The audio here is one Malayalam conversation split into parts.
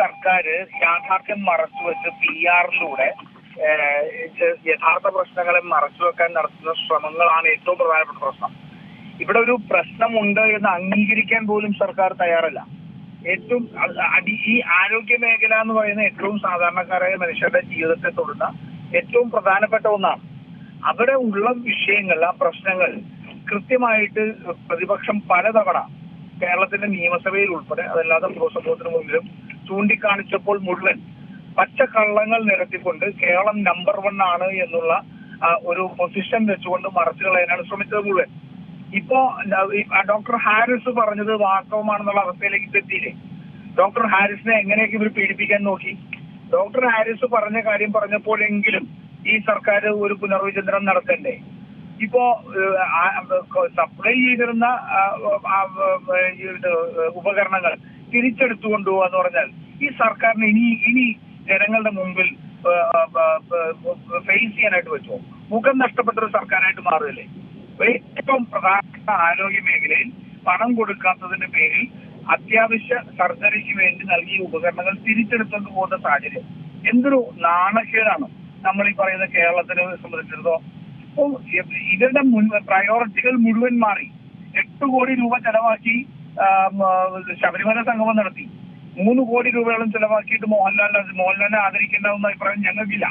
സർക്കാർ യാഥാർത്ഥ്യം മറച്ചുവെച്ച് പി ആറിലൂടെ യഥാർത്ഥ പ്രശ്നങ്ങളെ മറച്ചുവെക്കാൻ നടത്തുന്ന ശ്രമങ്ങളാണ് ഏറ്റവും പ്രധാനപ്പെട്ട പ്രശ്നം. ഇവിടെ ഒരു പ്രശ്നമുണ്ട് എന്ന് അംഗീകരിക്കാൻ പോലും സർക്കാർ തയ്യാറല്ല. ഏറ്റവും അടി ഈ ആരോഗ്യ മേഖല എന്ന് പറയുന്ന ഏറ്റവും സാധാരണക്കാരായ മനുഷ്യരുടെ ജീവിതത്തെ തൊടുന്ന ഏറ്റവും പ്രധാനപ്പെട്ട ഒന്നാണ്. അവിടെ ഉള്ള വിഷയങ്ങൾ ആ പ്രശ്നങ്ങൾ കൃത്യമായിട്ട് പ്രതിപക്ഷം പലതവണ കേരളത്തിന്റെ നിയമസഭയിൽ ഉൾപ്പെടെ അതല്ലാതെ പൊതുസമൂഹത്തിന് മുന്നിലും ചൂണ്ടിക്കാണിച്ചപ്പോൾ മുഴുവൻ പച്ചക്കള്ളങ്ങൾ നിരത്തിക്കൊണ്ട് കേരളം നമ്പർ വൺ ആണ് എന്നുള്ള ഒരു പൊസിഷൻ വെച്ചുകൊണ്ട് മറച്ചു കളയാനാണ് ശ്രമിച്ചത് മുഴുവൻ. ഇപ്പോ ഡോക്ടർ ഹാരിസ് പറഞ്ഞത് വാസ്തവമാണെന്നുള്ള അവസ്ഥയിലേക്ക് എത്തിയില്ലേ? ഡോക്ടർ ഹാരിസിനെ എങ്ങനെയൊക്കെ ഇവർ പീഡിപ്പിക്കാൻ നോക്കി? ഡോക്ടർ ഹാരിസ് പറഞ്ഞ കാര്യം പറഞ്ഞപ്പോഴെങ്കിലും ഈ സർക്കാർ ഒരു പുനർവിചിന്തനം നടത്തണ്ടേ? ഇപ്പോ സപ്ലൈ ചെയ്തിരുന്ന ഉപകരണങ്ങൾ തിരിച്ചെടുത്തു കൊണ്ടുപോകാന്ന് പറഞ്ഞാൽ ഈ സർക്കാരിന് ഇനി ഇനി ജനങ്ങളുടെ മുമ്പിൽ ഫേസ് ചെയ്യാനായിട്ട് പറ്റുമോ? മുഖം നഷ്ടപ്പെട്ട ഒരു സർക്കാരായിട്ട് മാറുകയല്ലേ? ഏറ്റവും പ്രധാനപ്പെട്ട ആരോഗ്യ മേഖലയിൽ പണം കൊടുക്കാത്തതിന്റെ പേരിൽ അത്യാവശ്യ സർജറിക്ക് വേണ്ടി നൽകിയ ഉപകരണങ്ങൾ തിരിച്ചെടുത്തുകൊണ്ട് പോകുന്ന സാഹചര്യം. എന്തൊരു നാണക്കേടാണ് നമ്മൾ ഈ പറയുന്ന കേരളത്തിനെ സംബന്ധിച്ചിടത്തോളം അപ്പോൾ ഇവരുടെ മുൻ പ്രയോറിറ്റികൾ മുഴുവൻ മാറി. എട്ട് കോടി രൂപ ചെലവാക്കി ശബരിമല സംഗമം നടത്തി. മൂന്ന് കോടി രൂപയോളം ചെലവാക്കിയിട്ട് മോഹൻലാലിനെ മോഹൻലാലിനെ ആദരിക്കേണ്ടാവുന്ന അഭിപ്രായം ഞങ്ങൾക്കില്ല.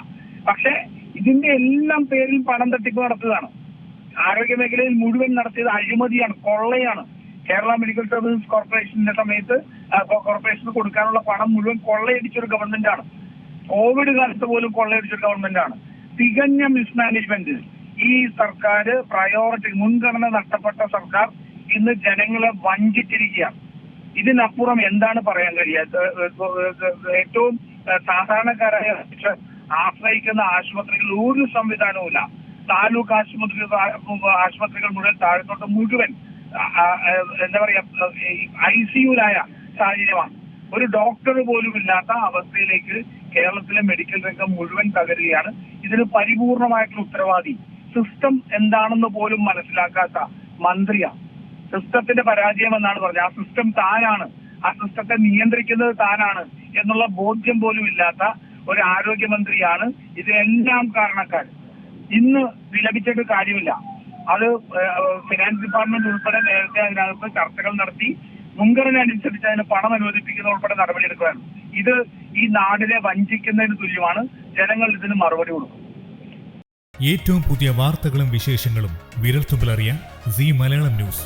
പക്ഷെ ഇതിന്റെ എല്ലാം പേരിൽ പണം തട്ടിപ്പ് നടത്തുകയാണ് ആരോഗ്യ മേഖലയിൽ മുഴുവൻ നടത്തിയത് അഴിമതിയാണ് കൊള്ളയാണ്. കേരള മെഡിക്കൽ സർവീസസ് കോർപ്പറേഷന്റെ സമയത്ത് കോർപ്പറേഷന് കൊടുക്കാനുള്ള പണം മുഴുവൻ കൊള്ളയടിച്ചൊരു ഗവൺമെന്റ് ആണ് കോവിഡ് കാലത്ത് പോലും കൊള്ളയടിച്ചൊരു ഗവൺമെന്റ് ആണ് തികഞ്ഞ മിസ്മാനേജ്മെന്റ് ഈ സർക്കാർ പ്രയോറിറ്റി മുൻഗണന നഷ്ടപ്പെട്ട സർക്കാർ ഇന്ന് ജനങ്ങളെ വഞ്ചിച്ചിരിക്കുകയാണ്. ഇതിനപ്പുറം എന്താണ് പറയാൻ കഴിയാത്ത ഏറ്റവും സാധാരണക്കാരായ ആശ്രയിക്കുന്ന ആശുപത്രികളിൽ ഒരു സംവിധാനവുമില്ല താലൂക്ക് ആശുപത്രി ആശുപത്രികൾ മുഴുവൻ താഴത്തോട്ട് മുഴുവൻ എന്താ പറയാ ഐ സിയുലായ സാഹചര്യമാണ്. ഒരു ഡോക്ടർ പോലും ഇല്ലാത്ത അവസ്ഥയിലേക്ക് കേരളത്തിലെ മെഡിക്കൽ രംഗം മുഴുവൻ തകരുകയാണ്. ഇതിന് പരിപൂർണമായിട്ടുള്ള ഉത്തരവാദി. സിസ്റ്റം എന്താണെന്ന് പോലും മനസ്സിലാക്കാത്ത മന്ത്രിയാണ് സിസ്റ്റത്തിന്റെ പരാജയം എന്നാണ് പറഞ്ഞത്. ആ സിസ്റ്റം താനാണ്. ആ സിസ്റ്റത്തെ നിയന്ത്രിക്കുന്നത് താനാണ് എന്നുള്ള ബോധ്യം പോലും ഇല്ലാത്ത ഒരു ആരോഗ്യമന്ത്രിയാണ് ഇതിനെല്ലാം കാരണക്കാർ ഇന്ന് വിലപിച്ചിട്ട് കാര്യമില്ല. അത് ഫിനാൻസ് ഡിപ്പാർട്ട്മെന്റ് ഉൾപ്പെടെ നേരത്തെ അതിനകത്ത് ചർച്ചകൾ നടത്തി മുൻഗണന അനുസരിച്ച് അതിന് പണം അനുവദിപ്പിക്കുന്ന ഉൾപ്പെടെ നടപടിയെടുക്കുകയാണ്. ഇത് ഈ നാടിനെ വഞ്ചിക്കുന്നതിന് തുല്യമാണ്. ജനങ്ങൾ ഇതിന് മറുപടി കൊടുക്കും. ഏറ്റവും പുതിയ വാർത്തകളും വിശേഷങ്ങളും വിരൽത്തുമ്പിലറിയാൻ സി മലയാളം ന്യൂസ്.